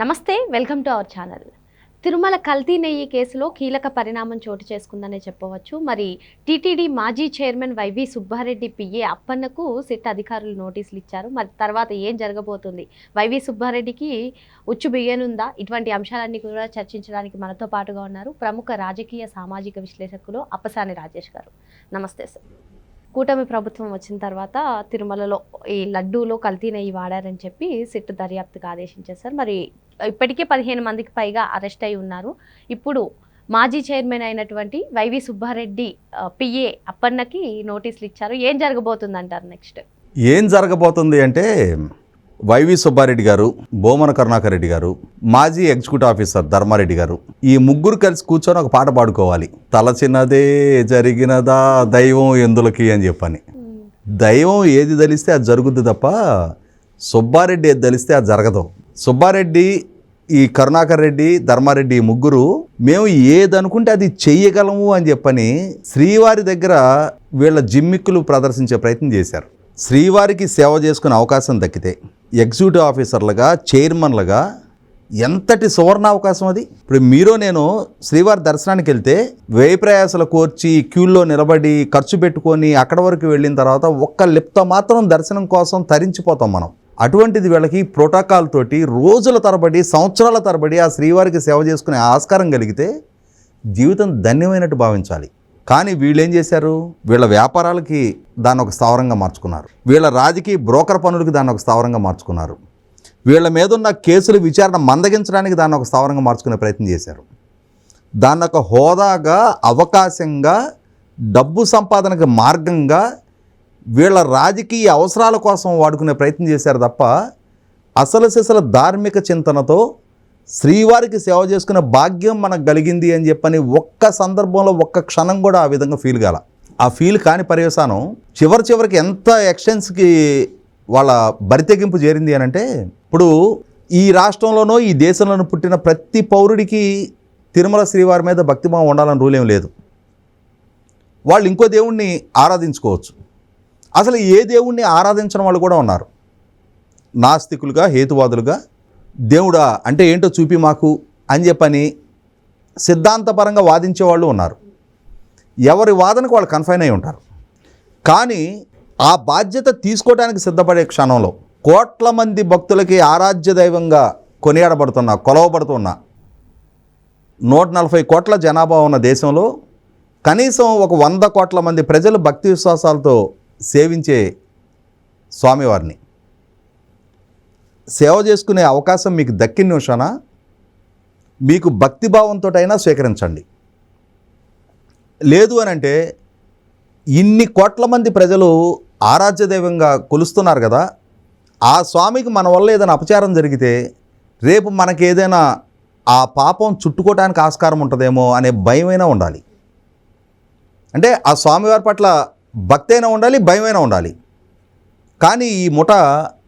నమస్తే welcome to our channel. Tirumala కల్తీ నెయ్యి కేసులో కీలక పరిణామం చోటు చేసుకుందనే చెప్పవచ్చు. మరి టీటీడీ మాజీ chairman Y V Subba Reddy PA అప్పన్నకు SIT అధికారులు నోటీసులు ఇచ్చారు. మరి తర్వాత ఏం జరగబోతుంది? వైవి సుబ్బారెడ్డికి ఉచ్చు బియ్యనుందా? ఇటువంటి అంశాలన్నీ కూడా చర్చించడానికి మనతో పాటుగా ఉన్నారు ప్రముఖ రాజకీయ సామాజిక విశ్లేషకులు అప్పసాని రాజేష్ గారు. నమస్తే సార్. కూటమి ప్రభుత్వం వచ్చిన తర్వాత తిరుమలలో ఈ లడ్డూలో కల్తీ నెయ్యి వాడారని చెప్పి సిట్ దర్యాప్తుకు ఆదేశించారు సార్. మరి ఇప్పటికే పదిహేను మందికి పైగా అరెస్ట్ అయి ఉన్నారు. ఇప్పుడు మాజీ చైర్మన్ అయినటువంటి వైవి సుబ్బారెడ్డి పిఏ అప్పన్నకి నోటీసులు ఇచ్చారు. ఏం జరగబోతుంది అంటారు నెక్స్ట్? ఏం జరగబోతుంది అంటే వైవి సుబ్బారెడ్డి గారు బోమన కరుణాకర్ రెడ్డి గారు మాజీ ఎగ్జిక్యూటివ్ ఆఫీసర్ ధర్మారెడ్డి గారు ఈ ముగ్గురు కలిసి కూర్చొని ఒక పాట పాడుకోవాలి. తల చిన్నదే జరిగినదా దైవం ఎందులకి అని చెప్పని. దైవం ఏది దలిస్తే అది జరుగుద్ది తప్ప సుబ్బారెడ్డి ఏది దలిస్తే అది జరగదు. సుబ్బారెడ్డి ఈ కరుణాకర్ రెడ్డి ధర్మారెడ్డి ముగ్గురు మేము ఏదనుకుంటే అది చెయ్యగలము అని చెప్పని శ్రీవారి దగ్గర వీళ్ళ జిమ్మిక్కులు ప్రదర్శించే ప్రయత్నం చేశారు. శ్రీవారికి సేవ చేసుకునే అవకాశం దక్కితే ఎగ్జిక్యూటివ్ ఆఫీసర్లుగా చైర్మన్లుగా ఎంతటి సువర్ణ అవకాశం అది? ఇప్పుడు మీరు నేను శ్రీవారి దర్శనానికి వెళ్తే వ్యయ ప్రయాసలు కోర్చి క్యూల్లో నిలబడి ఖర్చు పెట్టుకొని అక్కడ వరకు వెళ్ళిన తర్వాత ఒక్క లిప్త మాత్రం దర్శనం కోసం తరించిపోతాం మనం. అటువంటిది వీళ్ళకి ప్రోటోకాల్ తోటి రోజుల తరబడి సంవత్సరాల తరబడి ఆ శ్రీవారికి సేవ చేసుకునే ఆస్కారం కలిగితే జీవితం ధన్యమైనట్టు భావించాలి. కానీ వీళ్ళు ఏం చేశారు? వీళ్ళ వ్యాపారాలకి దాన్ని ఒక స్థావరంగా మార్చుకున్నారు. వీళ్ళ రాజకీయ బ్రోకర్ పనులకి దాన్ని ఒక స్థావరంగా మార్చుకున్నారు. వీళ్ళ మీద ఉన్న కేసులు విచారణ మందగించడానికి దాన్ని ఒక స్థావరంగా మార్చుకునే ప్రయత్నం చేశారు. దాన్ని ఒక హోదాగా అవకాశంగా డబ్బు సంపాదనకు మార్గంగా వీళ్ళ రాజకీయ అవసరాల కోసం వాడుకునే ప్రయత్నం చేశారు తప్ప అసలు సిసల ధార్మిక చింతనతో శ్రీవారికి సేవ చేసుకునే భాగ్యం మనకు కలిగింది అని చెప్పని ఒక్క సందర్భంలో ఒక్క క్షణం కూడా ఆ విధంగా ఫీల్ కాల. ఆ ఫీల్ కాని పర్యవసానం చివరి చివరికి ఎంత ఎక్స్టెన్స్కి వాళ్ళ బరితెగింపు చేరింది అని అంటే ఇప్పుడు ఈ రాష్ట్రంలోనో ఈ దేశంలోనూ పుట్టిన ప్రతి పౌరుడికి తిరుమల శ్రీవారి మీద భక్తిభావం ఉండాలని రూల్ ఏం లేదు. వాళ్ళు ఇంకో దేవుణ్ణి ఆరాధించుకోవచ్చు. అసలు ఏ దేవుణ్ణి ఆరాధించిన వాళ్ళు కూడా ఉన్నారు. నాస్తికులుగా హేతువాదులుగా దేవుడా అంటే ఏంటో చూపి మాకు అని చెప్పని సిద్ధాంతపరంగా వాదించే వాళ్ళు ఉన్నారు. ఎవరి వాదనకు వాళ్ళు కన్ఫైన్ అయి ఉంటారు. కానీ ఆ బాధ్యత తీసుకోవడానికి సిద్ధపడే క్షణంలో కోట్ల మంది భక్తులకి ఆరాధ్య దైవంగా కొనియాడబడుతున్న కొలవబడుతున్న నూట నలభై కోట్ల జనాభా ఉన్న దేశంలో కనీసం ఒక వంద కోట్ల మంది ప్రజలు భక్తి విశ్వాసాలతో సేవించే స్వామివారిని. సేవ చేసుకునే అవకాశం మీకు దక్కిన నిమిషాన మీకు భక్తిభావంతో అయినా స్వీకరించండి. లేదు అని అంటే ఇన్ని కోట్ల మంది ప్రజలు ఆరాధ్యదైవంగా కొలుస్తున్నారు కదా ఆ స్వామికి మన వల్ల ఏదైనా అపచారం జరిగితే రేపు మనకి ఏదైనా ఆ పాపం చుట్టుకోవడానికి ఆస్కారం ఉంటుందేమో అనే భయమైనా ఉండాలి. అంటే ఆ స్వామివారి పట్ల భక్తైనా ఉండాలి భయమైనా ఉండాలి. కానీ ఈ ముఠ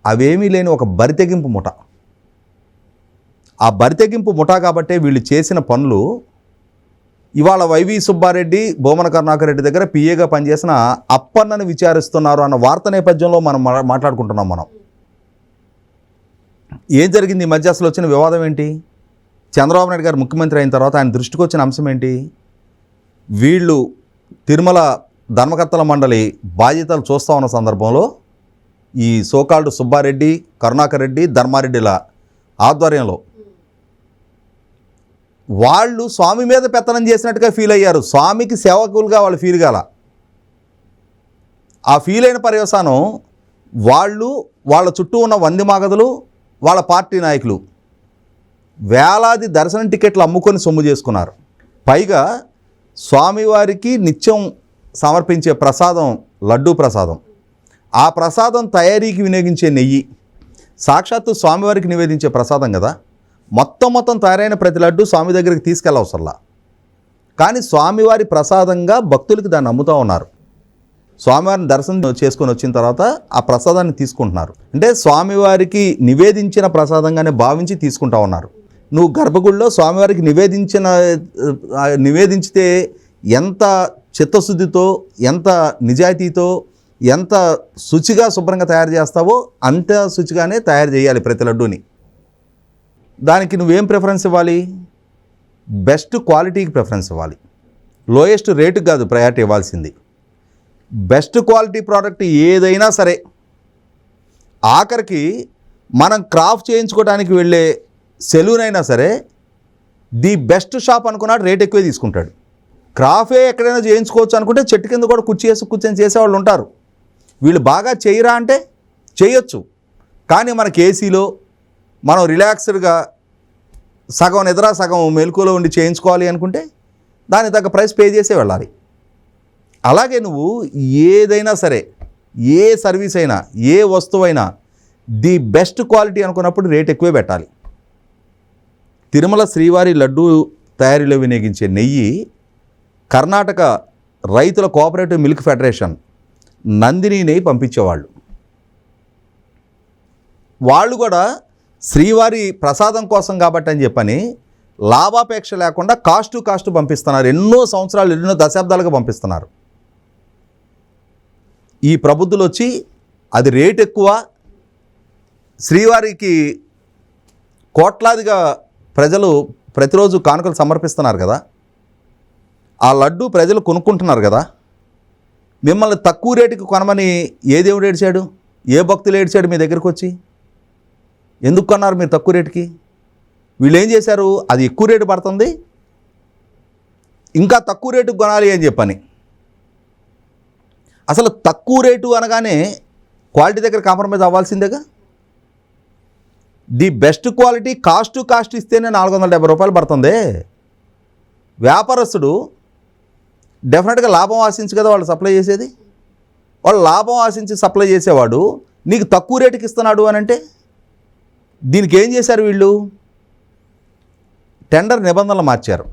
అవేమీ లేని ఒక బరితెగింపు ముఠ. ఆ బరితెగింపు ముఠ కాబట్టే వీళ్ళు చేసిన పనులు ఇవాళ వైవి సుబ్బారెడ్డి బోమన కరుణాకర్ రెడ్డి దగ్గర పిఏగా పనిచేసిన అప్పన్నను విచారిస్తున్నారు అన్న వార్త నేపథ్యంలో మనం మాట్లాడుకుంటున్నాం మనం. ఏం జరిగింది? ఈ మధ్య అసలు వచ్చిన వివాదం ఏంటి? చంద్రబాబు నాయుడు గారు ముఖ్యమంత్రి అయిన తర్వాత ఆయన దృష్టికి వచ్చిన అంశం ఏంటి? వీళ్ళు తిరుమల ధర్మకర్తల మండలి బాధ్యతలు చూస్తూ ఉన్న సందర్భంలో ఈ సోకాల్డ్ సుబ్బారెడ్డి కరుణాకర్ రెడ్డి ధర్మారెడ్డిల ఆధ్వర్యంలో వాళ్ళు స్వామి మీద పెత్తనం చేసినట్టుగా ఫీల్ అయ్యారు. స్వామికి సేవకులుగా వాళ్ళు ఫీల్ కాల. ఆ ఫీల్ అయిన పర్యవసానం వాళ్ళు వాళ్ళ చుట్టూ ఉన్న వంది మాగదులు వాళ్ళ పార్టీ నాయకులు వేలాది దర్శనం టికెట్లు అమ్ముకొని సొమ్ము చేసుకున్నారు. పైగా స్వామివారికి నిత్యం సమర్పించే ప్రసాదం లడ్డూ ప్రసాదం. ఆ ప్రసాదం తయారీకి వినియోగించే నెయ్యి సాక్షాత్తు స్వామివారికి నివేదించే ప్రసాదం కదా. మొత్తం మొత్తం తయారైన ప్రతి లడ్డు స్వామి దగ్గరికి తీసుకెళ్ళవసరలా. కానీ స్వామివారి ప్రసాదంగా భక్తులకి దాన్ని అమ్ముతూ ఉన్నారు. స్వామివారిని దర్శనం చేసుకొని వచ్చిన తర్వాత ఆ ప్రసాదాన్ని తీసుకుంటున్నారు. అంటే స్వామివారికి నివేదించిన ప్రసాదంగానే భావించి తీసుకుంటా ఉన్నారు. నువ్వు గర్భగుడిలో స్వామివారికి నివేదించిన నివేదించితే ఎంత చిత్తశుద్ధితో ఎంత నిజాయితీతో ఎంత శుచిగా శుభ్రంగా తయారు చేస్తావో అంత శుచిగానే తయారు చేయాలి ప్రతి లడ్డూని. దానికి నువ్వేం ప్రిఫరెన్స్ ఇవ్వాలి? బెస్ట్ క్వాలిటీకి ప్రిఫరెన్స్ ఇవ్వాలి. లోయెస్ట్ రేటుకి కాదు ప్రయారిటీ ఇవ్వాల్సింది. బెస్ట్ క్వాలిటీ ప్రోడక్ట్ ఏదైనా సరే ఆఖరికి మనం క్రాఫ్ట్ చేయించుకోవడానికి వెళ్ళే సెలూన్ అయినా సరే ది బెస్ట్ షాప్ అనుకున్నాడు రేట్ ఎక్కువే తీసుకుంటాడు. క్రాఫే ఎక్కడైనా చేయించుకోవచ్చు అనుకుంటే చెట్టు కింద కూడా కుర్చీ వేసి కూర్చొని చేసేవాళ్ళు ఉంటారు. వీళ్ళు బాగా చేయరా అంటే చేయొచ్చు. కానీ మనకి ఏసీలో మనం రిలాక్స్డ్గా సగం నిద్ర సగం మెలకులో ఉండి చేయించుకోవాలి అనుకుంటే దాని తగ్గ ప్రైస్ పే చేసే వెళ్ళాలి అలాగే నువ్వు ఏదైనా సరే ఏ సర్వీస్ అయినా ఏ వస్తువైనా ది బెస్ట్ క్వాలిటీ అనుకున్నప్పుడు రేట్ ఎక్కువే పెట్టాలి. తిరుమల శ్రీవారి లడ్డు తయారీలో వినియోగించే నెయ్యి కర్ణాటక రైతుల కోఆపరేటివ్ మిల్క్ ఫెడరేషన్ నందిని నెయ్యి పంపించేవాళ్ళు. వాళ్ళు కూడా శ్రీవారి ప్రసాదం కోసం కాబట్టి అని చెప్పని లాభాపేక్ష లేకుండా కాస్ట్ కాస్ట్ పంపిస్తున్నారు. ఎన్నో సంవత్సరాలు ఎన్నో దశాబ్దాలుగా పంపిస్తున్నారు. ఈ ప్రబుద్ధులు వచ్చి అది రేట్ ఎక్కువ. శ్రీవారికి కోట్లాదిగా ప్రజలు ప్రతిరోజు కానుకలు సమర్పిస్తున్నారు కదా. ఆ లడ్డు ప్రజలు కొనుక్కుంటున్నారు కదా. మిమ్మల్ని తక్కువ రేటుకి కొనమని ఏ దేవుడు ఏడ్చాడు? ఏ భక్తులు ఏడ్చాడు మీ దగ్గరికి వచ్చి? ఎందుకు కొన్నారు మీరు తక్కువ రేటుకి? వీళ్ళు ఏం చేశారు? అది ఎక్కువ రేటు పడుతుంది. ఇంకా తక్కువ రేటు కొనాలి అని చెప్పని. అసలు తక్కువ రేటు అనగానే క్వాలిటీ దగ్గర compromise అవ్వాల్సిందేగా? The best quality cost cost ఇస్తేనే నాలుగు వందల డెబ్బై రూపాయలు పడుతుంది. వ్యాపారస్తుడు డెఫినెట్గా లాభం ఆశించి కదా వాళ్ళు సప్లై చేసేది? వాళ్ళు లాభం ఆశించి సప్లై చేసేవాడు నీకు తక్కువ రేటుకి ఇస్తున్నాడు అని అంటే? దీనికి ఏం చేశారు వీళ్ళు? టెండర్ నిబంధనలు మార్చారు.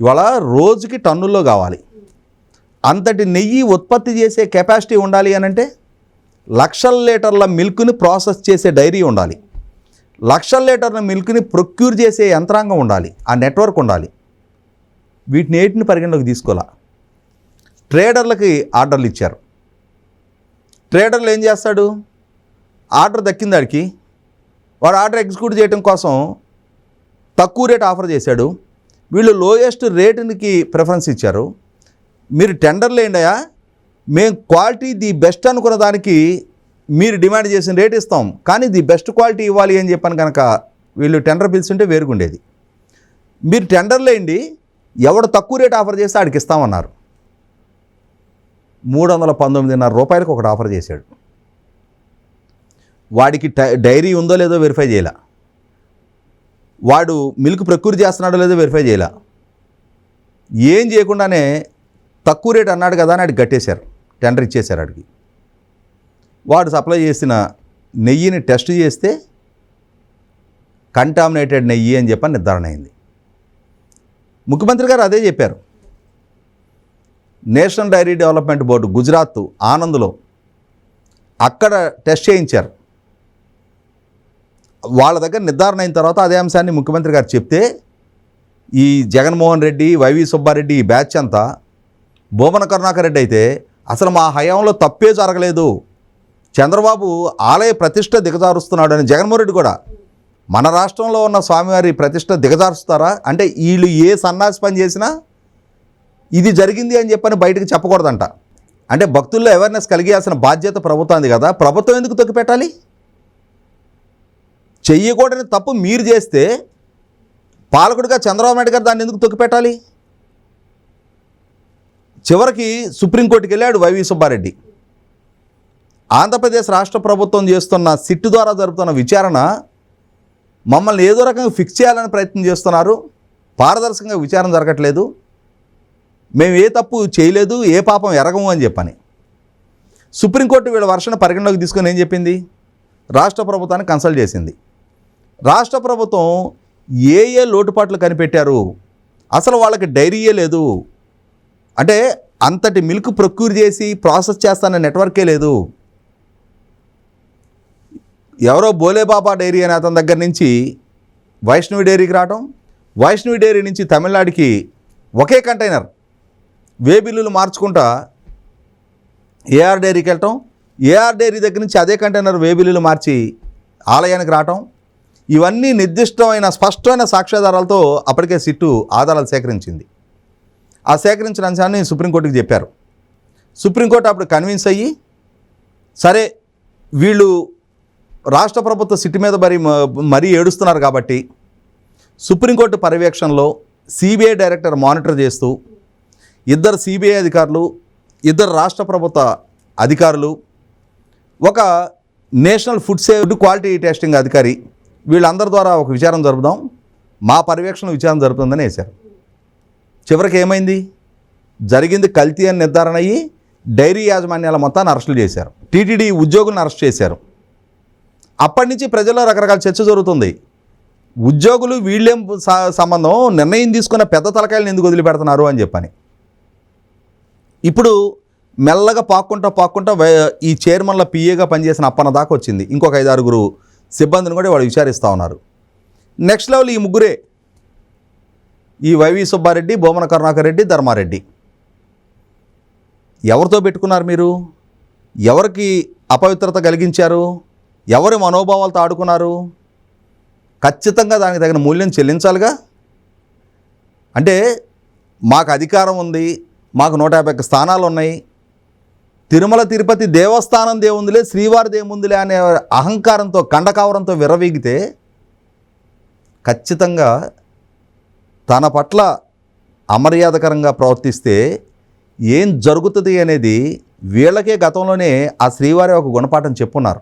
ఇవాళ రోజుకి టన్నుల్లో కావాలి. అంతటి నెయ్యి ఉత్పత్తి చేసే కెపాసిటీ ఉండాలి అని అంటే లక్షల లీటర్ల మిల్క్ని ప్రాసెస్ చేసే డైరీ ఉండాలి. లక్షల లీటర్ల మిల్క్ని ప్రొక్యూర్ చేసే యంత్రాంగం ఉండాలి. ఆ నెట్వర్క్ ఉండాలి. వీటిని ఏటిని పరిగణలోకి తీసుకోవాలా? ట్రేడర్లకి ఆర్డర్లు ఇచ్చారు. ట్రేడర్లు ఏం చేస్తాడు? ఆర్డర్ దక్కింది వాడికి వాడు ఆర్డర్ ఎగ్జిక్యూట్ చేయడం కోసం తక్కువ రేట్ ఆఫర్ చేశాడు. వీళ్ళు లోయెస్ట్ రేటుకి ప్రిఫరెన్స్ ఇచ్చారు. మీరు టెండర్లు ఏంటయా మేము క్వాలిటీ ది బెస్ట్ అనుకున్న దానికి మీరు డిమాండ్ చేసిన రేట్ ఇస్తాం. కానీ ది బెస్ట్ క్వాలిటీ ఇవ్వాలి అని చెప్పాను కనుక వీళ్ళు టెండర్ పిలుస్తుంటే వేరుగుండేది. మీరు టెండర్లు వేయండి. ఎవడు తక్కువ రేట్ ఆఫర్ చేస్తే ఆడికి ఇస్తామన్నారు. మూడు వందల పంతొమ్మిదిన్నర రూపాయలకు ఒకటి ఆఫర్ చేశాడు. వాడికి డైరీ ఉందో లేదో వెరిఫై చేయాల. వాడు మిల్క్ ప్రక్యూర్ చేస్తున్నాడో లేదో వెరిఫై చేయాల. ఏం చేయకుండానే తక్కువ రేట్ అన్నాడు కదా అని ఆడికి కట్టేశారు. టెండర్ ఇచ్చేశారు ఆడికి. వాడు సప్లై చేసిన నెయ్యిని టెస్ట్ చేస్తే కంటామినేటెడ్ నెయ్యి అని చెప్పని నిర్ధారణ అయింది. ముఖ్యమంత్రి గారు అదే చెప్పారు. National dairy development board Gujarat ఆనంద్లో అక్కడ టెస్ట్ చేయించారు. వాళ్ళ దగ్గర నిర్ధారణ అయిన తర్వాత అదే అంశాన్ని ముఖ్యమంత్రి గారు చెప్తే ఈ జగన్మోహన్ రెడ్డి వైవి సుబ్బారెడ్డి ఈ బ్యాచ్ అంతా భూమన కరుణాకర్ రెడ్డి అయితే అసలు మా హయాంలో తప్పే జరగలేదు. చంద్రబాబు ఆలయ ప్రతిష్ట దిగజారుస్తున్నాడు అని జగన్మోహన్ రెడ్డి కూడా మన రాష్ట్రంలో ఉన్న స్వామివారి ప్రతిష్ట దిగజారుస్తారా? అంటే వీళ్ళు ఏ సన్నాసి పని చేసినా ఇది జరిగింది అని చెప్పని బయటకు చెప్పకూడదంట. అంటే భక్తుల్లో అవేర్నెస్ కలిగేయాల్సిన బాధ్యత ప్రభుత్వానికి కదా. ప్రభుత్వం ఎందుకు తొక్కిపెట్టాలి? చెయ్యకూడని తప్పు మీరు చేస్తే పాలకుడిగా చంద్రబాబు నాయుడు గారు దాన్ని ఎందుకు తొక్కిపెట్టాలి? చివరికి సుప్రీంకోర్టుకి వెళ్ళాడు వైవి సుబ్బారెడ్డి. ఆంధ్రప్రదేశ్ రాష్ట్ర ప్రభుత్వం చేస్తున్న సిట్టు ద్వారా జరుపుతున్న విచారణ మమ్మల్ని ఏదో రకంగా ఫిక్స్ చేయాలని ప్రయత్నం చేస్తున్నారు. పారదర్శకంగా విచారణ జరగట్లేదు. మేము ఏ తప్పు చేయలేదు ఏ పాపం ఎరగము అని చెప్పని. సుప్రీంకోర్టు వీళ్ళ వర్షను పరిగణలోకి తీసుకొని ఏం చెప్పింది? రాష్ట్ర ప్రభుత్వాన్ని కన్సల్ట్ చేసింది. రాష్ట్ర ప్రభుత్వం ఏ ఏ లోటుపాట్లు కనిపెట్టారు? అసలు వాళ్ళకి డైరీయే లేదు. అంటే అంతటి మిల్క్ ప్రొక్యూర్ చేసి ప్రాసెస్ చేస్తాన నెట్వర్కే లేదు. ఎవరో బోలేబాబా డైరీ అనే అతని దగ్గర నుంచి వైష్ణవి డైరీకి రావటం వైష్ణవి డైరీ నుంచి తమిళనాడుకి ఒకే కంటైనర్. వే బిల్లులు మార్చుకుంటా ఏఆర్ డైరీకి వెళ్ళటం ఏఆర్ డైరీ దగ్గర నుంచి అదే కంటైనర్ వే బిల్లులు మార్చి ఆలయానికి రావటం ఇవన్నీ నిర్దిష్టమైన స్పష్టమైన సాక్ష్యాధారాలతో అప్పటికే సిట్టు ఆధారాలు సేకరించింది. ఆ సేకరించిన అంశాన్ని సుప్రీంకోర్టుకి చెప్పారు. సుప్రీంకోర్టు అప్పుడు కన్విన్స్ అయ్యి సరే వీళ్ళు రాష్ట్ర ప్రభుత్వ సిట్టు మీద మరి మరీ ఏడుస్తున్నారు కాబట్టి సుప్రీంకోర్టు పర్యవేక్షణలో సిబిఐ డైరెక్టర్ మానిటర్ చేస్తూ ఇద్దరు సిబిఐ అధికారులు ఇద్దరు రాష్ట్ర ప్రభుత్వ అధికారులు ఒక national food safety quality testing అధికారి వీళ్ళందరి ద్వారా ఒక విచారం జరుపుదాం. మా పర్యవేక్షణ విచారం జరుపుతుందని వేశారు. చివరికి ఏమైంది? జరిగింది కల్తీ అని నిర్ధారణ అయ్యి డైరీ యాజమాన్యాల మొత్తాన్ని అరెస్టులు చేశారు. టీటీడీ ఉద్యోగులను అరెస్ట్ చేశారు. అప్పటి నుంచి ప్రజల్లో రకరకాల చర్చ జరుగుతుంది. ఉద్యోగులు వీళ్ళేం సంబంధం? నిర్ణయం తీసుకున్న పెద్ద తలకాయలను ఎందుకు వదిలిపెడుతున్నారు అని చెప్పని. ఇప్పుడు మెల్లగా పాక్కుంటా పాక్కుంటా ఈ చైర్మన్ల పిఏగా పనిచేసిన అప్పన్న దాకా వచ్చింది. ఇంకొక ఐదారుగురు సిబ్బందిని కూడా వాళ్ళు విచారిస్తూ ఉన్నారు. నెక్స్ట్ లెవెల్ ఈ ముగ్గురే. ఈ వైవి సుబ్బారెడ్డి భూమన కరుణాకర్ రెడ్డి ధర్మారెడ్డి. ఎవరితో పెట్టుకున్నారు మీరు? ఎవరికి అపవిత్రత కలిగించారు? ఎవరి మనోభావాలతో ఆడుకున్నారు? ఖచ్చితంగా దానికి తగిన మూల్యం చెల్లించాలిగా? అంటే మాకు అధికారం ఉంది మాకు నూట యాభై ఒక్క స్థానాలు ఉన్నాయి. తిరుమల తిరుపతి దేవస్థానం దేవుందిలే శ్రీవారి దేవుందిలే అనే అహంకారంతో కండకావరంతో విర్రవీగితే ఖచ్చితంగా తన పట్ల అమర్యాదకరంగా ప్రవర్తిస్తే ఏం జరుగుతుంది అనేది వీళ్ళకే గతంలోనే ఆ శ్రీవారి ఒక గుణపాఠం చెప్పున్నారు.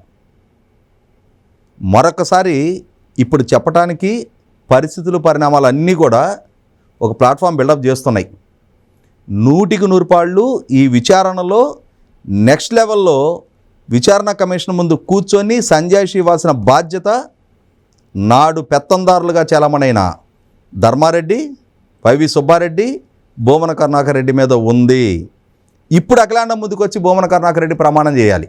మరొకసారి ఇప్పుడు చెప్పటానికి పరిస్థితులు పరిణామాలు అన్నీ కూడా ఒక ప్లాట్ఫామ్ బిల్డప్ చేస్తున్నాయి. నూటికి నూరుపాళ్ళు ఈ విచారణలో నెక్స్ట్ లెవెల్లో విచారణ కమిషన్ ముందు కూర్చొని సంజయ్ ఇవ్వాల్సిన బాధ్యత నాడు పెత్తందారులుగా చలమణైన ధర్మారెడ్డి వైవి సుబ్బారెడ్డి భూమన కరుణాకర్ రెడ్డి మీద ఉంది. ఇప్పుడు అఖిలాండం ముందుకు వచ్చి భూమన కరుణాకర్ రెడ్డి ప్రమాణం చేయాలి.